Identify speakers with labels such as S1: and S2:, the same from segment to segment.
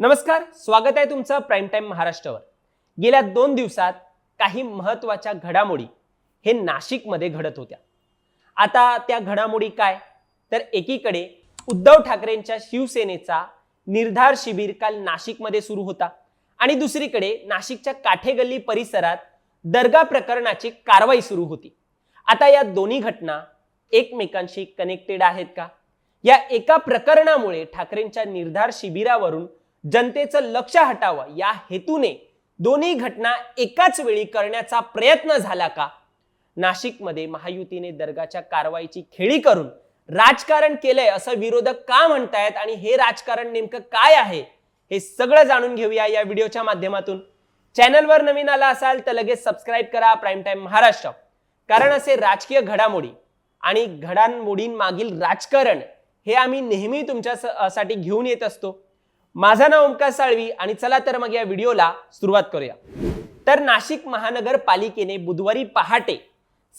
S1: नमस्कार स्वागत आहे तुमचं प्राईम टाइम महाराष्ट्रावर. गेल्या दोन दिवसात काही महत्त्वाच्या घडामोडी हे नाशिकमध्ये घडत होत्या. आता त्या घडामोडी काय? तर एकीकडे उद्धव ठाकरेंच्या शिवसेनेचा निर्धार शिबिर काल नाशिकमध्ये सुरू होता आणि दुसरीकडे नाशिकच्या काठेगल्ली परिसरात दर्गा प्रकरणाची कारवाई सुरू होती. आता या दोन्ही घटना एकमेकांशी कनेक्टेड आहेत का? या एका प्रकरणामुळे ठाकरेंच्या निर्धार शिबिरावरून जनतेचं लक्ष हटावं. या हेतूने दोन्ही घटना एकाच वेळी करण्याचा प्रयत्न झाला का? नाशिकमध्ये महायुतीने दर्गाच्या कारवाईची खेळी करून राजकारण केलंय असं विरोधक का म्हणतायत आणि हे राजकारण नेमकं काय आहे? हे सगळं जाणून घेऊया या व्हिडिओच्या माध्यमातून. चॅनलवर नवीन आला असाल तर लगेच सबस्क्राईब करा. Prime time Maharashtra. कारण असे राजकीय घडामोडी आणि घडामोडींमागील राजकारण हे आम्ही नेहमी तुमच्यासाठी घेऊन येत असतो. माझं नाव ओमकार साळवी आणि चला तर मग या व्हिडिओला सुरुवात करूया. तर नाशिक महानगरपालिकेने बुधवारी पहाटे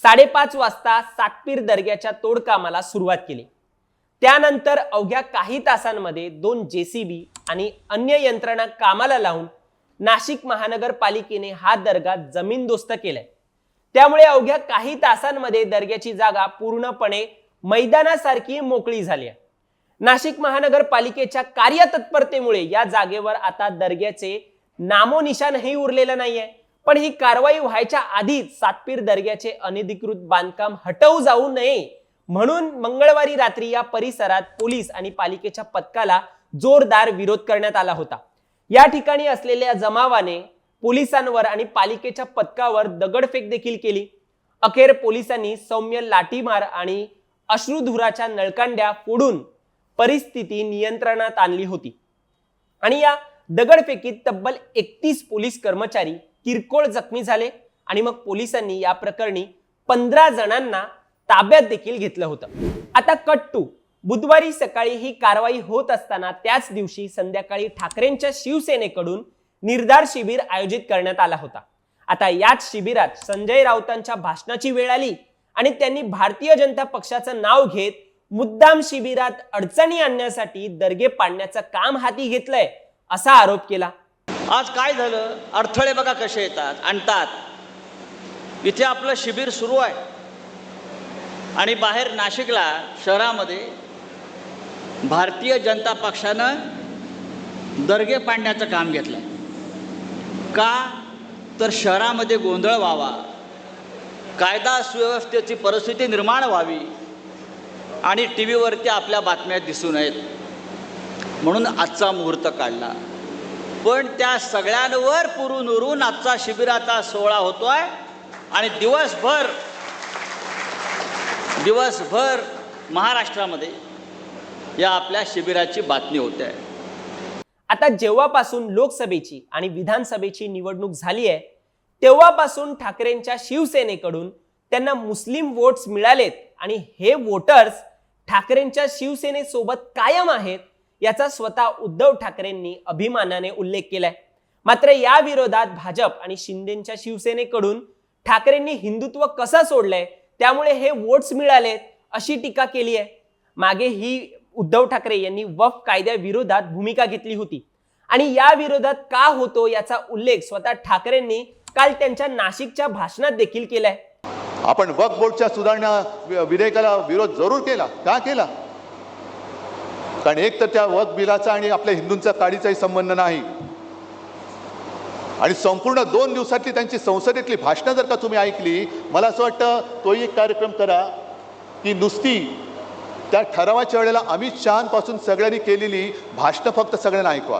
S1: साडेपाच वाजता सातपीर दर्ग्याच्या तोडकामाला सुरुवात केली. त्यानंतर अवघ्या काही तासांमध्ये दोन जेसीबी आणि अन्य यंत्रणा कामाला लावून नाशिक महानगरपालिकेने हा दर्गा जमीनदोस्त केलाय. त्यामुळे अवघ्या काही तासांमध्ये दर्ग्याची जागा पूर्णपणे मैदानासारखी मोकळी झाली आहे. नाशिक महानगरपालिकेच्या कार्यतत्परतेमुळे या जागेवर आता दर्ग्याचे नामोनिशानही उरलेलं नाहीये. पण ही कारवाई व्हायच्या आधीच सातपीर दर्ग्याचे अनधिकृत बांधकाम हटवू जाऊ नये म्हणून मंगळवारी रात्री या परिसरात पोलीस आणि पालिकेच्या पथकाला जोरदार विरोध करण्यात आला होता. या ठिकाणी असलेल्या जमावाने पोलिसांवर आणि पालिकेच्या पथकावर दगडफेक देखील केली. अखेर पोलिसांनी सौम्य लाठीमार आणि अश्रुधुराच्या नळकांड्या फोडून परिस्थिती नियंत्रणात आणली होती. आणि या दगडफेकीत तब्बल एकतीस पोलीस कर्मचारी किरकोळ जखमी झाले आणि मग पोलिसांनी या प्रकरणी पंधरा जणांना ताब्यात देखील घेतलं होतं. आता कट टू बुधवारी सकाळी ही कारवाई होत असताना त्याच दिवशी संध्याकाळी ठाकरेंच्या शिवसेनेकडून निर्धार शिबिर आयोजित करण्यात आला होता. आता याच शिबिरात संजय राऊतांच्या भाषणाची वेळ आली आणि त्यांनी भारतीय जनता पक्षाचं नाव घेत मुद्दाम शिबिरात अडचणी आणण्यासाठी दर्गे पाडण्याचं काम हाती घेतलंय असा आरोप केला.
S2: आज काय झालं? अडथळे बघा कसे येतात आणतात. इथे आपलं शिबिर सुरू आहे. आणि बाहेर नाशिकला शहरामध्ये भारतीय जनता पक्षानं दर्गे पाडण्याचं काम घेतलं का? तर शहरामध्ये गोंधळ व्हावा. कायदा सुव्यवस्थेची परिस्थिती निर्माण व्हावी. आणि टी व्हीवरती आपल्या बातम्या दिसू नयेत म्हणून आजचा मुहूर्त काढला. पण त्या सगळ्यांवर पुरून उरून आजचा शिबिराचा सोहळा होतोय आणि दिवसभर दिवसभर महाराष्ट्रामध्ये या आपल्या शिबिराची बातमी होते. आहे
S1: आता जेव्हापासून लोकसभेची आणि विधानसभेची निवडणूक झाली आहे तेव्हापासून ठाकरेंच्या शिवसेनेकडून त्यांना मुस्लिम वोट्स मिळालेत आणि हे वोटर्स ठाकरेंच्या शिवसेनेसोबत कायम आहेत याचा स्वतः उद्धव ठाकरेंनी अभिमानाने उल्लेख केलाय. मात्र या विरोधात भाजप आणि शिंदेच्या शिवसेनेकडून ठाकरेंनी हिंदुत्व कसं सोडलंय त्यामुळे हे वोट्स मिळालेत अशी टीका केली आहे. मागे ही उद्धव ठाकरे यांनी वफ कायद्याविरोधात भूमिका घेतली होती. आणि या विरोधात का होतो याचा उल्लेख स्वतः ठाकरेंनी काल त्यांच्या नाशिकच्या भाषणात देखील केलाय.
S3: आपण वक्फ बोर्डच्या सुधारणा वि- विधेयकाला विरोध जरूर केला. का केला? कारण एक तर त्या वक्फ बिलाचा आणि आपल्या हिंदूंचा काडीचाही संबंध नाही. आणि संपूर्ण दोन दिवसातली त्यांची संसदेतली भाषणं जर का तुम्ही ऐकली मला असं वाटतं तोही एक कार्यक्रम करा की नुसती त्या ठरावाच्या वेळेला अमित शहापासून सगळ्यांनी केलेली भाषणं फक्त सगळ्यांना ऐकवा.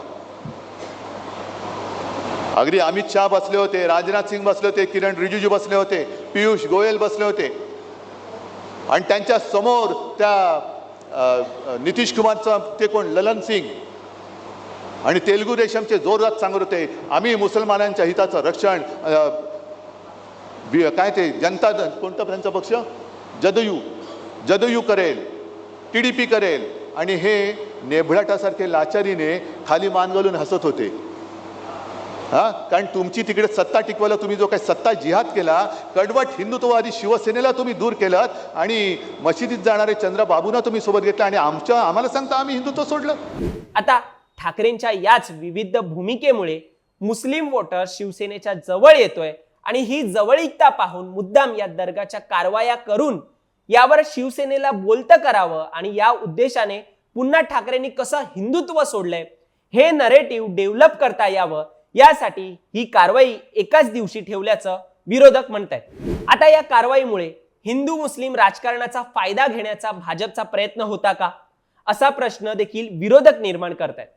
S3: अगदी अमित शहा बसले होते राजनाथ सिंग बसले होते किरण रिजिजू बसले होते पियुष गोयल बसले होते. आणि त्यांच्यासमोर त्या नितीश कुमारचं ते कोण ललन सिंग. आणि तेलुगू देशमचे जोरदार सांगत होते. आम्ही मुसलमानांच्या हिताचं रक्षण बी- काय ते जनता दल कोणता त्यांचा पक्ष? जदयू. जदयू करेल टी डी पी करेल. आणि हे नेभळाटासारखे लाचारीने खाली मान घालून हसत होते. हा? कारण तुमची तिकडे सत्ता टिकवायला तुम्ही जो काही सत्ता जिहाद केला कडवट हिंदुत्ववादी शिवसेनेला तुम्ही दूर केलं आणि मशिदीत जाणारे चंद्रबाबूंना तुम्ही सोबत घेतलं आणि आमच्या आम्हाला सांगता आम्ही हिंदुत्व सोडलं.
S1: आता ठाकरेंच्या याच विविध भूमिकेमुळे मुस्लिम वोटर शिवसेनेच्या जवळ येतोय आणि ही जवळीकता पाहून मुद्दाम या दर्गाच्या कारवाया करून यावर शिवसेनेला बोलतं करावं आणि या उद्देशाने पुन्हा ठाकरेंनी कसं हिंदुत्व सोडलंय हे नरेटिव्ह डेव्हलप करता यावं यासाठी ही कारवाई एकाच दिवशी ठेवल्याचं विरोधक म्हणतायत. आता या कारवाईमुळे हिंदू मुस्लिम राजकारणाचा फायदा घेण्याचा भाजपचा प्रयत्न होता का? असा प्रश्न देखील विरोधक निर्माण करतायत.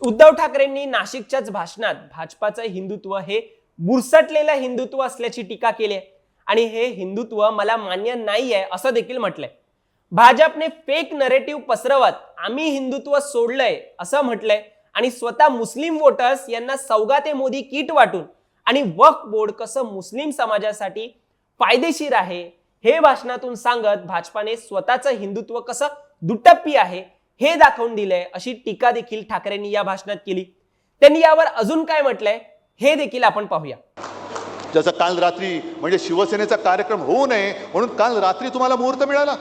S1: उद्धव ठाकरेंनी नाशिकच्याच भाषणात भाजपाचं हिंदुत्व हे बुरसटलेलं हिंदुत्व असल्याची टीका केली आहे. आणि हे हिंदुत्व मला मान्य नाही आहे असं देखील म्हटलंय. भाजपने फेक नरेटिव्ह पसरवत आम्ही हिंदुत्व सोडलंय असं म्हटलंय. आणि स्वतः मुस्लिम वोटर्स यांना सौगाते मोदी किट वाटून आणि वक्फ बोर्ड कसं मुस्लिम समाजासाठी फायदेशीर आहे हे भाषणातून सांगत भाजपाने स्वतःचं हिंदुत्व कसं दुटप्पी आहे हे दाखवून दिलंय अशी टीका देखील ठाकरेंनी या भाषणात केली. त्यांनी यावर अजून काय म्हटलंय हे देखील आपण पाहूया.
S3: जसं काल रात्री म्हणजे शिवसेनेचा कार्यक्रम होऊ नये म्हणून काल रात्री तुम्हाला मुहूर्त मिळाला.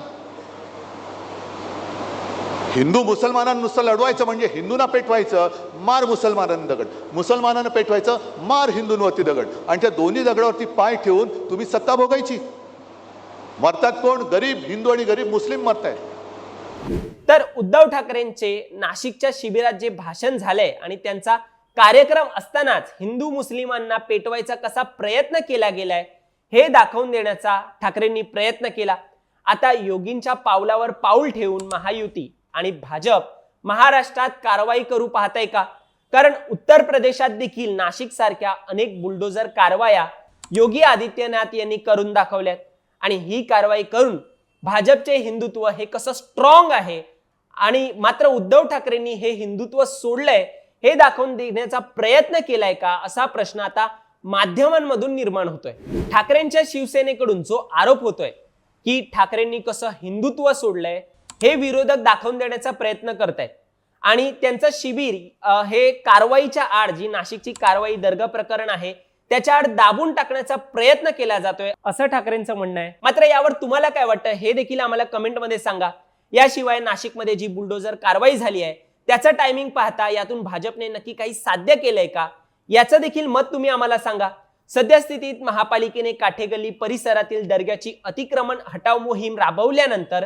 S3: हिंदू मुसलमानांनुसतं लढवायचं म्हणजे हिंदूंना पेटवायचं मार मुसलमानांना दगड. मुसलमानांना पेटवायचं मार हिंदूंवरती दगड. आणि त्या दोन्ही दगडावरती पाय ठेवून तुम्ही सत्ता भोगायची. मरतात कोण? गरीब हिंदू आणि गरीब मुस्लिम मरतायत.
S1: तर उद्धव ठाकरेंचे नाशिकच्या शिबिरात जे भाषण झालंय आणि त्यांचा कार्यक्रम असतानाच हिंदू मुस्लिमांना पेटवायचा कसा प्रयत्न केला गेलाय हे दाखवून देण्याचा ठाकरेंनी प्रयत्न केला. आता योगींच्या पावलावर पाऊल ठेवून महायुती. आणि भाजप महाराष्ट्रात कारवाई करू पाहताय का? कारण उत्तर प्रदेशात देखील नाशिक सारख्या अनेक बुलडोजर कारवाया योगी आदित्यनाथ यांनी करून दाखवल्यात. आणि ही कारवाई करून भाजपचे हिंदुत्व हे कसं स्ट्रॉंग आहे आणि मात्र उद्धव ठाकरेंनी हे हिंदुत्व सोडलंय हे दाखवून देण्याचा प्रयत्न केलाय का? असा प्रश्न आता माध्यमांमधून निर्माण होतोय. ठाकरेंच्या शिवसेनेकडून जो आरोप होतोय की ठाकरेंनी कसं हिंदुत्व सोडलंय हे विरोधक दाखवून देण्याचा प्रयत्न करतायत. आणि त्यांचं शिबिर हे कारवाईच्या आड जी नाशिकची कारवाई दर्गा प्रकरण आहे त्याच्या आड दाबून टाकण्याचा प्रयत्न केला जातोय असं ठाकरेंचं म्हणणं आहे. मात्र यावर तुम्हाला काय वाटतं हे देखील आम्हाला कमेंटमध्ये सांगा. याशिवाय नाशिकमध्ये जी बुलडोजर कारवाई झाली आहे त्याचं टायमिंग पाहता यातून भाजपने नक्की काही साध्य केलंय का? याचं देखील मत तुम्ही आम्हाला सांगा. सद्यस्थितीत महापालिकेने काठेगल्ली परिसरातील दर्ग्याची अतिक्रमण हटाव मोहीम राबवल्यानंतर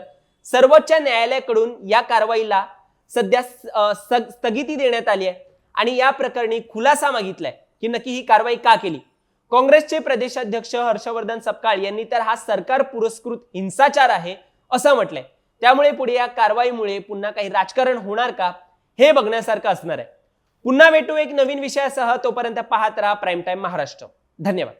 S1: सर्वोच्च न्यायालयाकडून या कारवाईला सध्या स्थगिती देण्यात आली आहे. आणि या प्रकरणी खुलासा मागितलाय की नक्की ही कारवाई का केली? काँग्रेसचे प्रदेशाध्यक्ष हर्षवर्धन सपकाळ यांनी तर हा सरकार पुरस्कृत हिंसाचार आहे असं म्हटलंय. त्यामुळे पुढे या कारवाईमुळे पुन्हा काही राजकारण होणार का हे बघण्यासारखं असणार आहे. पुन्हा भेटू एक नवीन विषयासह तोपर्यंत पाहत राहा प्राईम टाईम महाराष्ट्र. धन्यवाद.